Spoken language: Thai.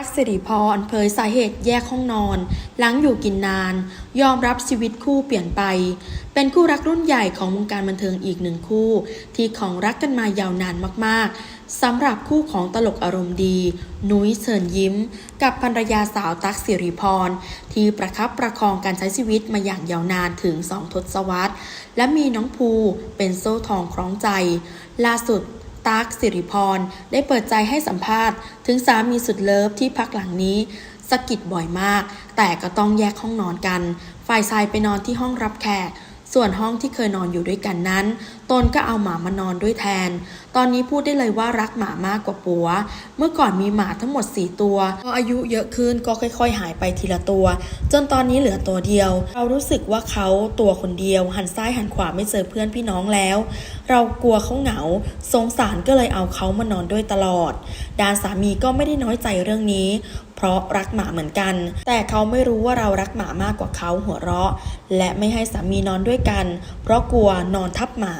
ักสิริพรเผยสาเหตุแยกห้องนอน หลังอยู่กินนาน ยอมรับชีวิตคู่เปลี่ยนไป เป็นคู่รักรุ่นใหญ่ของวงการบันเทิงอีกหนึ่งคู่ ที่ของรักกันมายาวนานมากๆสำหรับคู่ของตลกอารมณ์ดี นุ้ยเชิญยิ้ม กับภรรยาสาวตั๊กสิริพร ที่ประคับประคองการใช้ชีวิตมาอย่างยาวนานถึงสองทศวรรษ และมีน้องภูเป็นโซ่ทองคล้องใจ ล่าสุด ตั๊กสิริพร ได้เปิดใจให้สัมภาษณ์ ถึงสามีสุดเลิฟที่พักหลังนี้สะกิดบ่อยมาก แต่ก็ต้องแยกห้องนอนกัน ฝ่ายชายไปนอนที่ห้องรับแขกส่วนห้องที่เคยนอนอยู่ด้วยกันนั้น ตนก็เอาหมามานอนด้วยแทน ตอนนี้พูดได้เลยว่ารักหมามากกว่าปัว เมื่อก่อนมีหมาทั้งหมด 4 ตัว พออายุเยอะขึ้นก็ค่อย ๆ หายไปทีละตัว จนตอนนี้เหลือตัวเดียว เรารู้สึกว่าเขาตัวคนเดียว หันซ้ายหันขวาไม่เจอเพื่อนพี่น้องแล้ว เรากลัวเขาเหงา สงสารก็เลยเอาเขามานอนด้วยตลอด ดานสามีก็ไม่ได้น้อยใจเรื่องนี้เพราะรักหมาเหมือนกัน แต่เขาไม่รู้ว่าเรารักหมามากกว่าเขาหัวเราะ และไม่ให้สามีนอนด้วยกัน เพราะกลัวนอนทับหมา